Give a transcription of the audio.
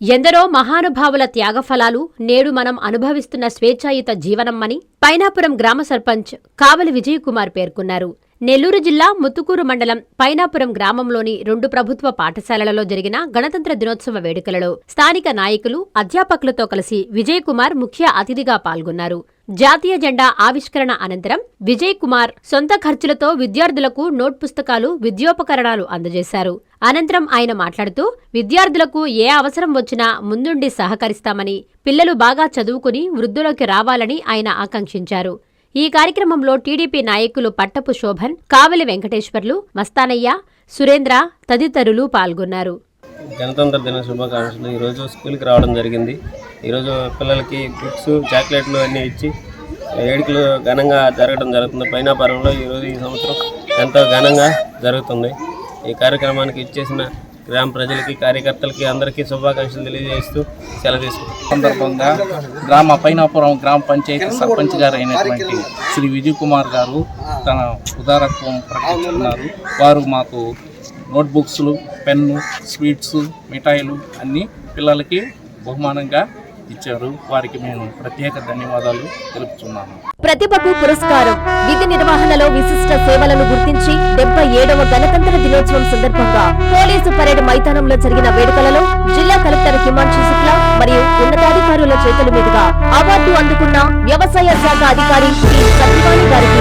ఎందరో మహానుభావుల త్యాగఫలాలు నేడు మనం అనుభవిస్తున్న స్వేచ్ఛాయుత జీవనమ్మని పైనాపురం గ్రామ సర్పంచ్ కావలి విజయకుమార్ పేర్కొన్నారు. నెల్లూరు జిల్లా ముత్తుకూరు మండలం పైనాపురం గ్రామంలోని రెండు ప్రభుత్వ పాఠశాలలలో జరిగిన గణతంత్ర దినోత్సవ వేడుకలలో స్థానిక నాయకులు అధ్యాపకులతో కలిసి విజయకుమార్ ముఖ్య అతిథిగా పాల్గొన్నారు. జాతీయ జెండా ఆవిష్కరణ అనంతరం విజయ్ కుమార్ సొంత ఖర్చులతో విద్యార్థులకు నోట్ పుస్తకాలు విద్యోపకరణాలు అందజేశారు. అనంతరం ఆయన మాట్లాడుతూ విద్యార్థులకు ఏ అవసరం వచ్చినా ముందుండి సహకరిస్తామని పిల్లలు బాగా చదువుకుని వృద్ధులోకి రావాలని ఆయన ఆకాంక్షించారు. ఈ కార్యక్రమంలో టీడీపీ నాయకులు పట్టపు శోభన్ కావలి వెంకటేశ్వర్లు మస్తానయ్య సురేంద్ర తదితరులు పాల్గొన్నారు. గణతంత్ర దిన శుభాకాంక్షలు. ఈరోజు స్కూల్కి రావడం జరిగింది. ఈరోజు పిల్లలకి బుక్స్ చాక్లెట్లు అన్నీ ఇచ్చి వేడుకలు ఘనంగా జరగడం జరుగుతుంది. పైనాపురంలో ఈరోజు ఈ సంవత్సరం ఎంతో ఘనంగా జరుగుతుంది. ఈ కార్యక్రమానికి ఇచ్చేసిన గ్రామ ప్రజలకి కార్యకర్తలకి అందరికీ శుభాకాంక్షలు తెలియజేస్తూ సెలవు సందర్భంగా గ్రామ పైనాపురం గ్రామ పంచాయతీ సర్పంచ్ గారు అయినటువంటి శ్రీ విజయ్ కుమార్ గారు తన ఉదారత్వం ప్రకటించుకున్నారు. వారు మాకు నోట్బుక్స్లు పెన్ను స్వీట్స్ మిఠాయిలు అన్నీ పిల్లలకి బహుమానంగా ఇచ్చారు. వారికి మేము ప్రత్యేక ధన్యవాదాలు తెలుపుతున్నాము. ప్రతిభకు పురస్కారం. విధి నిర్వహణలో విశిష్ట సేవలను గుర్తించి డెబ్బై ఏడవ గణతంత్ర దినోత్సవం సందర్భంగా పోలీసు పరేడ్ మైదానంలో జరిగిన వేడుకలలో జిల్లా కలెక్టర్ హిమాంశు శుక్లా మరియు ఉన్నతాధికారుల చేతుల మీదుగా అవార్డు అందుకున్న వ్యవసాయ శాఖ అధికారి గారికి